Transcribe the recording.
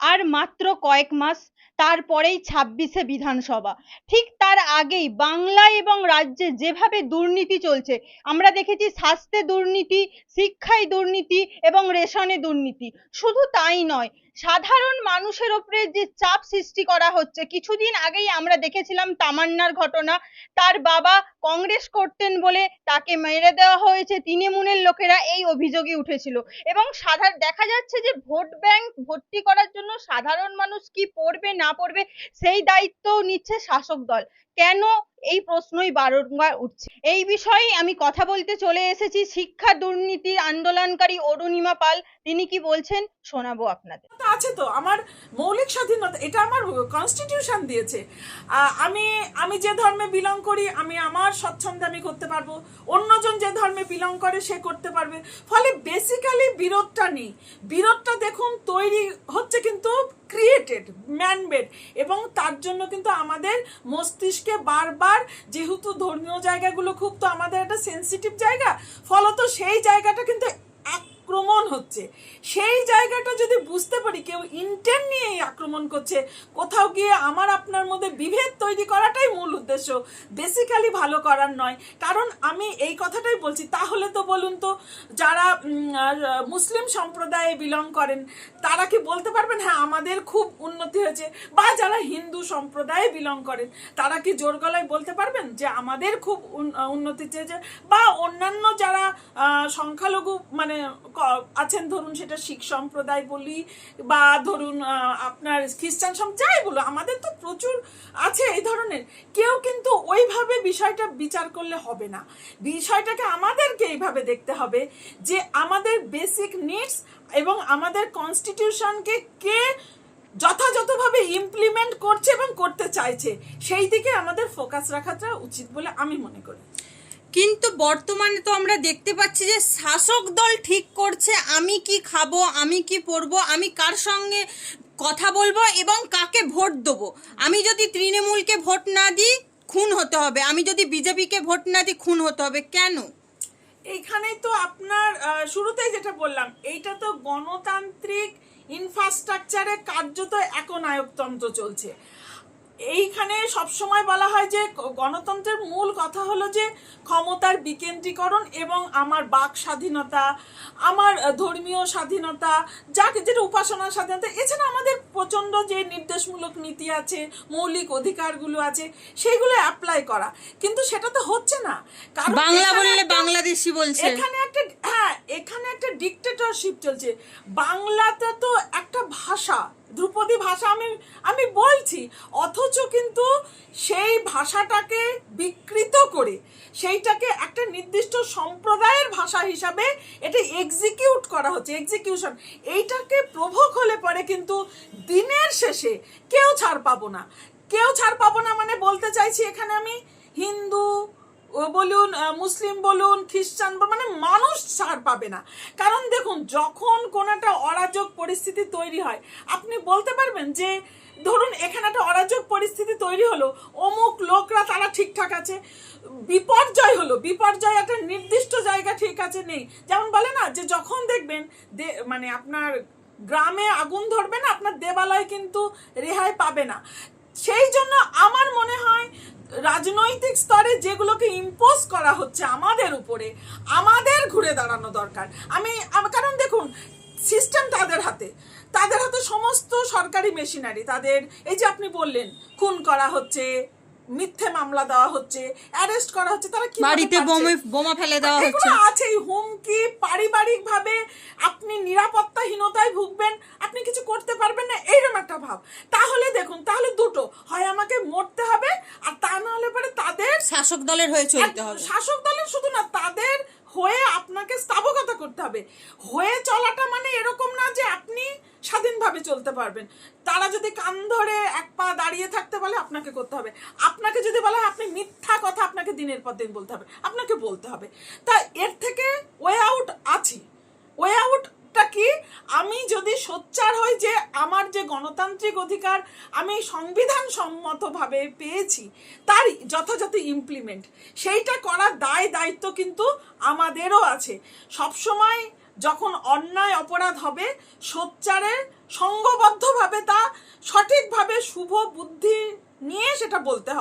আর মাত্র কয়েক মাস তারপরেই ছাব্বিশে বিধানসভা। ঠিক তার আগেই বাংলা এবং রাজ্যে যেভাবে দুর্নীতি চলছে, আমরা দেখেছি স্বাস্থ্যে দুর্নীতি, শিক্ষায় দুর্নীতি এবং রেশনে দুর্নীতি। শুধু তাই নয় সাধারণ মানুষের ওপরে যে চাপ সৃষ্টি করা হচ্ছে, কিছুদিন আগেই আমরা দেখেছিলাম তামান্নার ঘটনা। তার বাবা কংগ্রেস করতেন বলে তাকে মেরে দেওয়া হয়েছে, তৃণমূলের লোকেরা এই অভিযোগে উঠেছিল। এবং সাধারণ দেখা যাচ্ছে যে ভোট ব্যাংক ভর্তি করার জন্য সাধারণ মানুষ কি পড়বে না পড়বে সেই দায়িত্ব নিচ্ছে শাসক দল। কেন এই প্রশ্নই বারংবার উঠছে। এই বিষয়ে আমি কথা বলতে চলে এসেছি শিক্ষা দুর্নীতির আন্দোলনকারী অরুণিমা পাল। তিনি কি বলছেন শোনাবো আপনাদের। আছে তো, আমার মৌলিক স্বাধীনতা, এটা আমার কনস্টিটিউশন দিয়েছে। আমি আমি যে ধর্মে বিলং করি, আমি আমার স্বচ্ছন্দে আমি করতে পারব। অন্যজন যে ধর্মে বিলং করে, সে করতে পারবে। ফলে বেসিক্যালি বিরোধটা নেই। বিরোধটা দেখুন, তৈরি হচ্ছে কিন্তু ক্রিয়েটেড ম্যানমেড এবং তার জন্য কিন্তু আমাদের মস্তিষ্কে বারবার, যেহেতু ধর্মীয় জায়গাগুলো খুব তো আমাদের একটা সেন্সিটিভ জায়গা, ফলত সেই জায়গাটা কিন্তু আক্রমণ হচ্ছে। সেই জায়গাটা যদি বুঝতে পারি, কেউ ইন্টেন নিয়ে আক্রমণ করছে, কোথাও গিয়ে আমার আপনার মধ্যে বিভেদ তৈরি করাটাই মূল উদ্দেশ্য। বেসিক্যালি ভালো করার নয়। কারণ আমি এই কথাটাই বলছি, তাহলে তো বলুন তো, যারা মুসলিম সম্প্রদায়ে বিলং করেন, তারা কি বলতে পারবেন হ্যাঁ আমাদের খুব উন্নতি হয়েছে, বা যারা হিন্দু সম্প্রদায়ে বিলং করেন, তারা কি জোর গলায় বলতে পারবেন যে আমাদের খুব উন- উন্নতি চেয়েছে? বা অন্যান্য যারা সংখ্যালঘু মানে আছেন, ধরুন সেটা শিখ সম্প্রদায় বলি বা ধরুন আপনার খ্রিস্টান সম, যাই বলো, আমাদের তো প্রচুর আছে এই ধরনের। কেউ কিন্তু ওইভাবে বিষয়টা বিচার করলে হবে না। বিষয়টাকে আমাদেরকে এইভাবে দেখতে হবে যে আমাদের বেসিক নিডস এবং আমাদের কনস্টিটিউশনকে কে যথাযথভাবে ইমপ্লিমেন্ট করছে এবং করতে চাইছে, সেই দিকে আমাদের ফোকাস রাখাটা উচিত বলে আমি মনে করি। কিন্তু বর্তমানে তো আমরা দেখতে পাচ্ছি যে শাসক দল ঠিক করছে, আমি কি খাব, আমি কি পরবো, আমি কার সঙ্গে কথা বলব এবং কাকে ভোট দেবো? আমি যদি তৃণমূলকে ভোট না দিই, খুন হতে হবে। আমি যদি বিজেপিকে ভোট না দিই, খুন হতে হবে। কেন? এইখানেই তো আপনার শুরুতেই যেটা বললাম, এইটা তো গণতান্ত্রিক ইনফ্রাস্ট্রাকচারে কার্যত একনায়কতন্ত্র চলছে। এইখানে সবসময় বলা হয় যে গণতন্ত্রের মূল কথা হলো যে ক্ষমতার বিকেন্দ্রীকরণ এবং আমার বাক স্বাধীনতা আমার ধর্মীয় স্বাধীনতা যাকে যেটা উপাসনার স্বাধীনতা এছাড়া আমাদের প্রচণ্ড যে নির্দেশমূলক নীতি আছে মৌলিক অধিকারগুলো আছে সেইগুলো অ্যাপ্লাই করা। কিন্তু সেটা তো হচ্ছে না। কারণ বাংলা বললে বাংলাদেশি বলছে। এখানে একটা হ্যাঁ এখানে একটা ডিকটেটরশিপ চলছে। বাংলাতে তো একটা ভাষা ধ্রুপদী ভাষা আমি আমি বলছি, অথচ কিন্তু সেই ভাষাটাকে বিকৃত করে, সেইটাকে একটা নির্দিষ্ট সম্প্রদায়ের ভাষা হিসাবে এটা এক্সিকিউট করা হচ্ছে এক্সিকিউশন এইটাকে প্রভোগ হলে পরে কিন্তু দিনের শেষে কেউ ছাড় পাবো না। কেউ ছাড় পাবো না মানে বলতে চাইছি এখানে আমি হিন্দু বলুন মুসলিম বলুন, খ্রিস্টান মানে মানুষ ছাড় পাবে না। কারণ দেখুন, যখন কোন একটা অরাজক পরিস্থিতি তৈরি হয়, আপনি বলতে পারবেন যে, ধরুন এখানে একটা অরাজক পরিস্থিতি তৈরি হলো, অমুক লোকরা তারা ঠিকঠাক আছে, বিপর্যয় হলো, বিপর্যয় একটা নির্দিষ্ট জায়গা ঠিক আছে নেই। যেমন বলে না, যে যখন দেখবেন মানে আপনার গ্রামে আগুন ধরবে না, আপনার দেবালয় কিন্তু রেহাই পাবে না। সেই জন্য আমার রাজনৈতিক স্তরে যেগুলোকে ইম্পোজ করা হচ্ছে আমাদের উপরে আমাদের ঘুরে দাঁড়ানো দরকার। আমি কারণ দেখুন সিস্টেম তাদের হাতে। তাদের হাতে সমস্ত সরকারি মেশিনারি তাদের এই যে আপনি বললেন খুন করা হচ্ছে মিথ্যে মামলা দেওয়া হচ্ছে অ্যারেস্ট করা হচ্ছে তারা কি বাড়িতে বোমে বোমা ফেলে দেওয়া হচ্ছে। আছেই হুমকি পারিবারিক ভাবে আপনি নিরাপত্তাহীনতায় ভুগবেন আপনি কিছু করতে পারবেন না এইরকম একটা ভাব। তাহলে দেখুন তাহলে দুটো হয় আমাকে মরতে হবে আর তা না হলে পরে তাদের শাসক দলের হয়ে চলতে হবে। শাসক দলের শুধু না তাদের হয়ে আপনাকে স্থাবকতা করতে হবে। হয়ে চলাটা মানে এরকম না যে আপনি স্বাধীনভাবে চলতে পারবেন। তারা যদি কান ধরে এক পা দাঁড়িয়ে থাকতে বলে আপনাকে করতে হবে। আপনাকে যদি বলা হয় আপনি মিথ্যা কথা আপনাকে দিনের পর দিন বলতে হবে। আপনাকে বলতে হবে। তা এর থেকে ওয়ে আউট আছি। ওয়ে আউটটা কি? আমি যদি সোচ্চার হই যে আমার যে গণতান্ত্রিক অধিকার আমি সংবিধান সম্মতভাবে পেয়েছি তার যথাযথ ইমপ্লিমেন্ট সেইটা করার দায় দায়িত্ব কিন্তু আমাদেরও আছে। সবসময় যখন অন্যায় অপরাধ হবে, সোচ্চারে, সঙ্গবদ্ধভাবে তা সঠিকভাবে শুভ বুদ্ধি নিয়ে সেটা বলতে হবে।